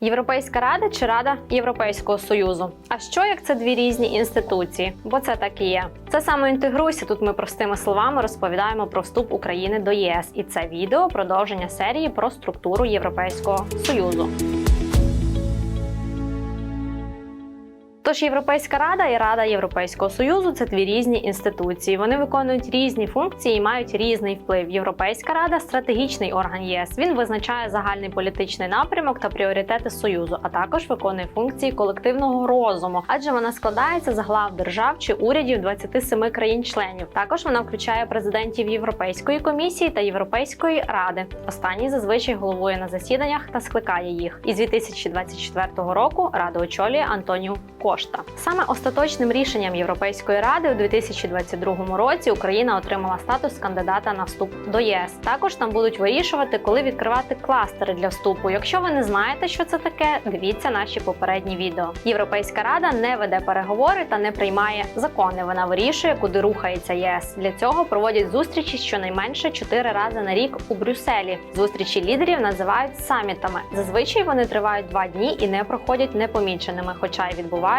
Європейська рада чи Рада Європейського Союзу. А що як це дві різні інституції? Бо це так і є. Це саме інтегруйся. Тут ми простими словами розповідаємо про вступ України до ЄС, і це відео продовження серії про структуру Європейського Союзу. Тож Європейська рада і Рада Європейського Союзу це дві різні інституції. Вони виконують різні функції і мають різний вплив. Європейська рада стратегічний орган ЄС. Він визначає загальний політичний напрямок та пріоритети союзу, а також виконує функції колективного розуму, адже вона складається з глав держав чи урядів 27 країн-членів. Також вона включає президентів Європейської комісії та Європейської ради. Останній зазвичай головує на засіданнях та скликає їх. І з 2024 року раду очолює Антоніу Кошта. Саме остаточним рішенням Європейської ради у 2022 році Україна отримала статус кандидата на вступ до ЄС. Також там будуть вирішувати, коли відкривати кластери для вступу. Якщо ви не знаєте, що це таке, дивіться наші попередні відео. Європейська рада не веде переговори та не приймає закони. Вона вирішує, куди рухається єС. Для цього проводять зустрічі щонайменше 4 рази на рік у Брюсселі. Зустрічі лідерів називають самітами. Зазвичай вони тривають два дні і не проходять непоміченими, хоча й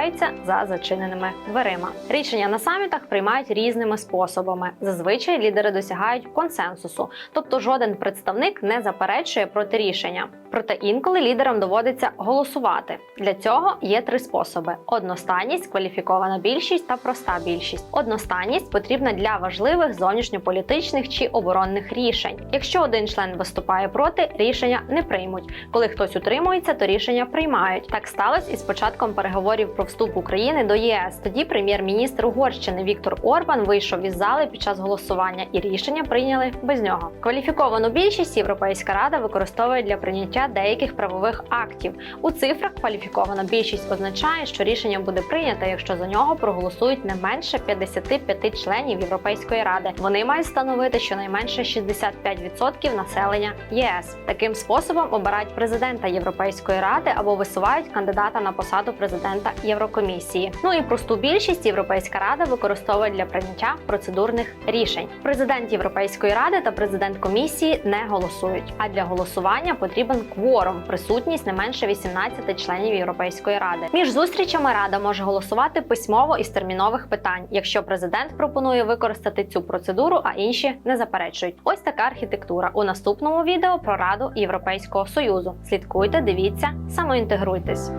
відбуваються за зачиненими дверима. Рішення на самітах приймають різними способами. Зазвичай лідери досягають консенсусу, тобто жоден представник не заперечує проти рішення. Проте інколи лідерам доводиться голосувати. Для цього є три способи: одностайність, кваліфікована більшість та проста більшість. Одностайність потрібна для важливих зовнішньополітичних чи оборонних рішень. Якщо один член виступає проти, рішення не приймуть. Коли хтось утримується, то рішення приймають. Так сталося із початком переговорів про вступ України до ЄС. Тоді прем'єр-міністр Угорщини Віктор Орбан вийшов із зали під час голосування, і рішення прийняли без нього. Кваліфіковану більшість Європейська рада використовує для прийняття деяких правових актів. У цифрах кваліфікована більшість означає, що рішення буде прийнято, якщо за нього проголосують не менше 55 членів Європейської ради. Вони мають становити щонайменше 65% населення ЄС. Таким способом обирають президента Європейської ради або висувають кандидата на посаду президента Єврокомісії. Ну і просту більшість Європейська рада використовує для прийняття процедурних рішень. Президент Європейської ради та президент комісії не голосують. А для голосування потрібен кворум, присутність не менше 18 членів Європейської ради. Між зустрічами рада може голосувати письмово із термінових питань, якщо президент пропонує використати цю процедуру, а інші не заперечують. Ось така архітектура. У наступному відео про Раду Європейського Союзу. Слідкуйте, дивіться, самоінтегруйтесь.